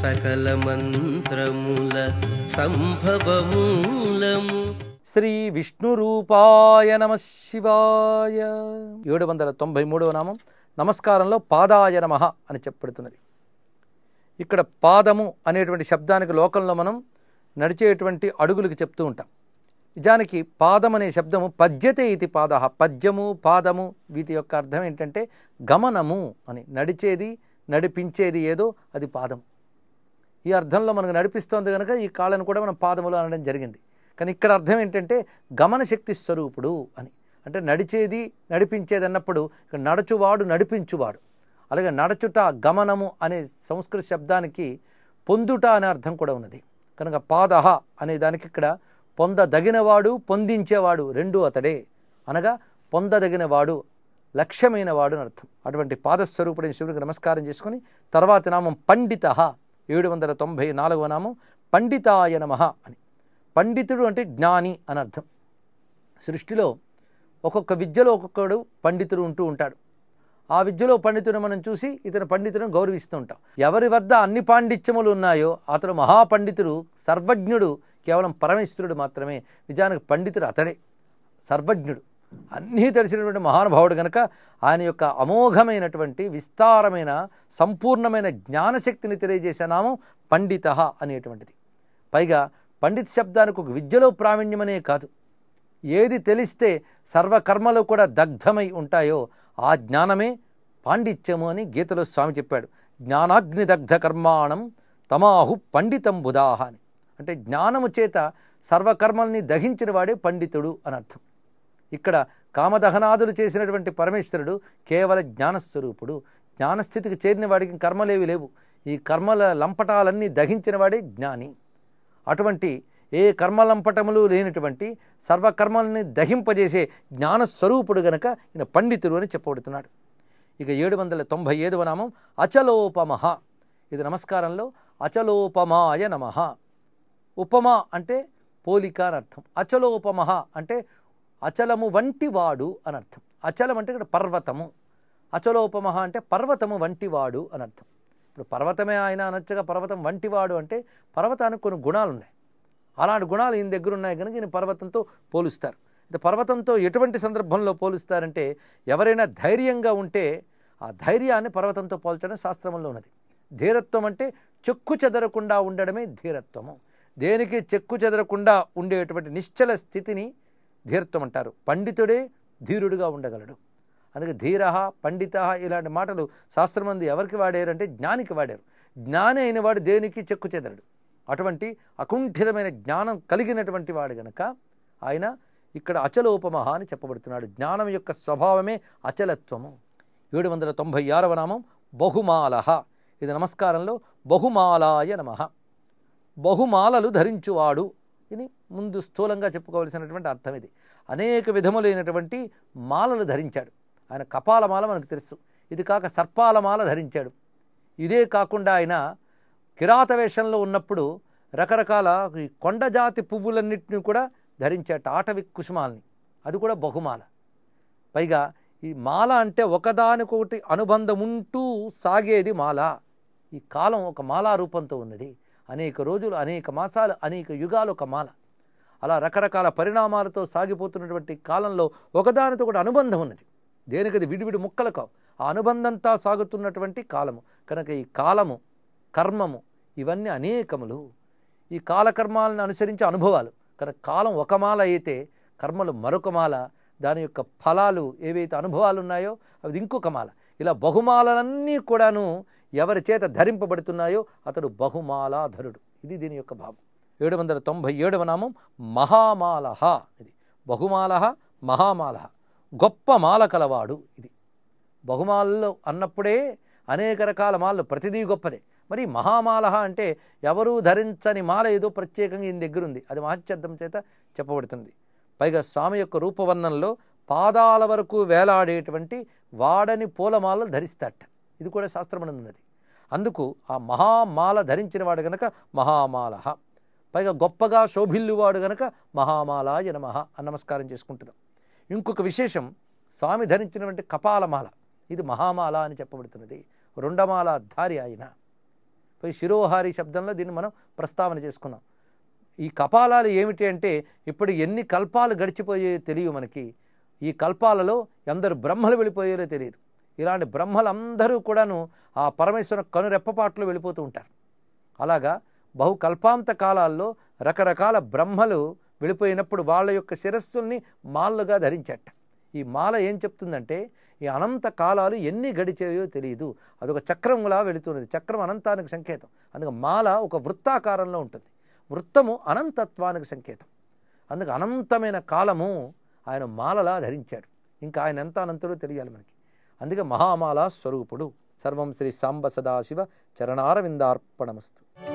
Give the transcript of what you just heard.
సకల మంత్రముల సంభవమూలము. శ్రీ విష్ణురూపాయ నమ శివాయ. ఏడు వందల తొంభై మూడవ నామం. నమస్కారంలో పాదాయ నమ అని చెప్పబడుతున్నది. ఇక్కడ పాదము అనేటువంటి శబ్దానికి లోకంలో మనం నడిచేటువంటి అడుగులకు చెప్తూ ఉంటాం. నిజానికి పాదం అనే శబ్దము పద్యతే ఇది పాద పద్యము పాదము వీటి యొక్క అర్థం ఏంటంటే గమనము అని. నడిచేది నడిపించేది ఏదో అది పాదం. ఈ అర్థంలో మనకు నడిపిస్తోంది కనుక ఈ కాళ్ళను కూడా మనం పాదములు అనడం జరిగింది. కానీ ఇక్కడ అర్థం ఏంటంటే గమన శక్తి స్వరూపుడు అని. అంటే నడిచేది నడిపించేది అన్నప్పుడు ఇక్కడ నడచువాడు నడిపించువాడు. అలాగే నడచుట గమనము అనే సంస్కృత శబ్దానికి పొందుట అనే అర్థం కూడా ఉన్నది. కనుక పాదహ అనే దానికి ఇక్కడ పొందదగినవాడు పొందించేవాడు రెండు అతడే. అనగా పొందదగినవాడు లక్ష్యమైన వాడు అని అర్థం. అటువంటి పాదస్వరూపుడైన శివుడికి నమస్కారం చేసుకుని తర్వాత నామం పండిత ఏడు వందల తొంభై నాలుగవ నామం పండితాయ నమ అని. పండితుడు అంటే జ్ఞాని అని అర్థం. సృష్టిలో ఒక్కొక్క విద్యలో ఒక్కొక్కడు పండితుడు ఉంటూ ఉంటాడు. ఆ విద్యలో పండితుడు మనం చూసి ఇతను పండితుడిని గౌరవిస్తూ ఉంటాం. ఎవరి వద్ద అన్ని పాండిత్యములు ఉన్నాయో అతడు మహాపండితుడు సర్వజ్ఞుడు కేవలం పరమేశ్వరుడు మాత్రమే. నిజానికి పండితుడు అతడే సర్వజ్ఞుడు. అన్నీ తెలిసినటువంటి మహానుభావుడు కనుక ఆయన యొక్క అమోఘమైనటువంటి విస్తారమైన సంపూర్ణమైన జ్ఞానశక్తిని తెలియజేసే నామం పండిత అనేటువంటిది. పైగా పండిత్ శబ్దానికి ఒక విద్యలో ప్రావీణ్యమనే కాదు. ఏది తెలిస్తే సర్వకర్మలు కూడా దగ్ధమై ఉంటాయో ఆ జ్ఞానమే పాండిత్యము అని గీతలో స్వామి చెప్పాడు. జ్ఞానాగ్ని దగ్ధ కర్మాణం తమాహు పండితం బుధాహ అని. అంటే జ్ఞానము చేత సర్వకర్మల్ని దహించిన వాడే పండితుడు అని అర్థం. ఇక్కడ కామదహనాదులు చేసినటువంటి పరమేశ్వరుడు కేవల జ్ఞానస్వరూపుడు. జ్ఞానస్థితికి చేరిన వాడికి కర్మలేవి లేవు. ఈ కర్మల లంపటాలన్నీ దహించిన వాడే జ్ఞాని. అటువంటి ఏ కర్మలంపటములు లేనటువంటి సర్వకర్మల్ని దహింపజేసే జ్ఞానస్వరూపుడు గనక ఈయన పండితుడు అని చెప్పబడుతున్నాడు. ఇక ఏడు వందల తొంభై ఏడవ నామం అచలోపమహ. ఇది నమస్కారంలో అచలోపమాయ నమ. ఉపమా అంటే పోలిక అని అర్థం. అచలోపమహ అంటే అచలము వంటి వాడు అని అర్థం. అచలం అంటే ఇక్కడ పర్వతము. అచలోపమహ అంటే పర్వతము వంటివాడు అని అర్థం. ఇప్పుడు పర్వతమే ఆయన అనొచ్చగా పర్వతం వంటివాడు అంటే పర్వతానికి కొన్ని గుణాలు ఉన్నాయి అలాంటి గుణాలు ఈయన దగ్గర ఉన్నాయి కనుక ఈయన పర్వతంతో పోలుస్తారు. అయితే పర్వతంతో ఎటువంటి సందర్భంలో పోలుస్తారంటే ఎవరైనా ధైర్యంగా ఉంటే ఆ ధైర్యాన్ని పర్వతంతో పోల్చడం శాస్త్రంలో ఉన్నది. ధీరత్వం అంటే చెక్కు చెదరకుండా ఉండడమే ధీరత్వము. దేనికి చెక్కు చెదరకుండా ఉండేటువంటి నిశ్చల స్థితిని ధీరత్వం అంటారు. పండితుడే ధీరుడుగా ఉండగలడు. అందుకే ధీర పండిత ఇలాంటి మాటలు శాస్త్రమంది ఎవరికి వాడారంటే జ్ఞానికి వాడారు. జ్ఞాని అయిన వాడు దేనికి చెక్కు చెదరడు? అటువంటి అకుంఠితమైన జ్ఞానం కలిగినటువంటి వాడు గనక ఆయన ఇక్కడ అచలోపమహ అని చెప్పబడుతున్నాడు. జ్ఞానం యొక్క స్వభావమే అచలత్వము. ఏడు వందల తొంభై ఆరవ నామం బహుమాలహ. ఇది నమస్కారంలో బహుమాలాయ నమ. బహుమాలలు ధరించువాడు. ఇది ముందు స్థూలంగా చెప్పుకోవలసినటువంటి అర్థం ఇది. అనేక విధములైనటువంటి మాలలు ధరించాడు. ఆయన కపాలమాల మనకు తెలుసు. ఇది కాక సర్పాలమాల ధరించాడు. ఇదే కాకుండా ఆయన కిరాత వేషంలో ఉన్నప్పుడు రకరకాల ఈ కొండజాతి పువ్వులన్నింటినీ కూడా ధరించాట. ఆటవి కుసుమాలని. అది కూడా బహుమాల. పైగా ఈ మాల అంటే ఒకదానికొకటి అనుబంధం ఉంటూ సాగేది మాల. ఈ కాలం ఒక మాలా రూపంతో ఉన్నది. అనేక రోజులు అనేక మాసాలు అనేక యుగాలు ఒక మాల. అలా రకరకాల పరిణామాలతో సాగిపోతున్నటువంటి కాలంలో ఒకదానితో కూడా అనుబంధం ఉన్నది. దేనికది విడివిడి ముక్కలు కావు. ఆ అనుబంధంతా సాగుతున్నటువంటి కాలము. కనుక ఈ కాలము కర్మము ఇవన్నీ అనేకములు. ఈ కాలకర్మాలను అనుసరించే అనుభవాలు. కనుక కాలం ఒక మాల అయితే కర్మలు మరొక మాల. దాని యొక్క ఫలాలు ఏవైతే అనుభవాలు ఉన్నాయో అవి ఇంకొక మాల. ఇలా బహుమాలలన్నీ కూడాను ఎవరి చేత ధరింపబడుతున్నాయో అతడు బహుమాలాధరుడు. ఇది దీని యొక్క భావం. ఏడు వందల తొంభై ఏడవ నామం మహామాలహ ఇది. బహుమాలహ మహామాలహ. గొప్ప మాల కలవాడు ఇది. బహుమాలలో అన్నప్పుడే అనేక రకాల మాలలు ప్రతిదీ గొప్పదే. మరి మహామాలహ అంటే ఎవరూ ధరించని మాల ఏదో ప్రత్యేకంగా ఈయన దగ్గర ఉంది అది మహత్యర్థం చేత చెప్పబడుతుంది. పైగా స్వామి యొక్క రూపవర్ణంలో పాదాల వరకు వేలాడేటువంటి వాడని పూలమాలలు ధరిస్తాట ఇది కూడా శాస్త్రమనందున్నది. అందుకు ఆ మహామాల ధరించిన వాడు కనుక మహామాలహ. పైగా గొప్పగా శోభిల్లువాడు గనక మహామాలాయ నమః అని నమస్కారం చేసుకుంటున్నాం. ఇంకొక విశేషం స్వామి ధరించినటువంటి కపాలమాల ఇది మహామాల అని చెప్పబడుతున్నది. రెండమాల ధారి ఆయన. పోయి శిరోహారి శబ్దంలో దీన్ని మనం ప్రస్తావన చేసుకున్నాం. ఈ కపాలాలు ఏమిటి అంటే ఇప్పుడు ఎన్ని కల్పాలు గడిచిపోయాయో తెలియదు మనకి. ఈ కల్పాలలో ఎందరు బ్రహ్మలు వెళ్ళిపోయారో తెలియదు. ఇలాంటి బ్రహ్మలందరూ కూడాను ఆ పరమేశ్వర కనురెప్పపాట్లో వెళ్ళిపోతూ ఉంటారు. అలాగా బహు కల్పాంత కాలాల్లో రకరకాల బ్రహ్మలు వెళ్ళిపోయినప్పుడు వాళ్ళ యొక్క శిరస్సుల్ని మాలలుగా ధరించట. ఈ మాల ఏం చెప్తుందంటే ఈ అనంత కాలాలు ఎన్ని గడిచాయో తెలియదు అదొక చక్రంలా వెళుతున్నది. చక్రం అనంతానికి సంకేతం. అందుకే మాల ఒక వృత్తాకారంలో ఉంటుంది. వృత్తము అనంతత్వానికి సంకేతం. అందుకు అనంతమైన కాలము ఆయన మాలలా ధరించాడు. ఇంకా ఆయన ఎంత అనంతుడో తెలియాలి మనకి. అందుకే మహామాల స్వరూపుడు. సర్వం శ్రీ సాంబ సదాశివ చరణారవిందార్పణమస్తు.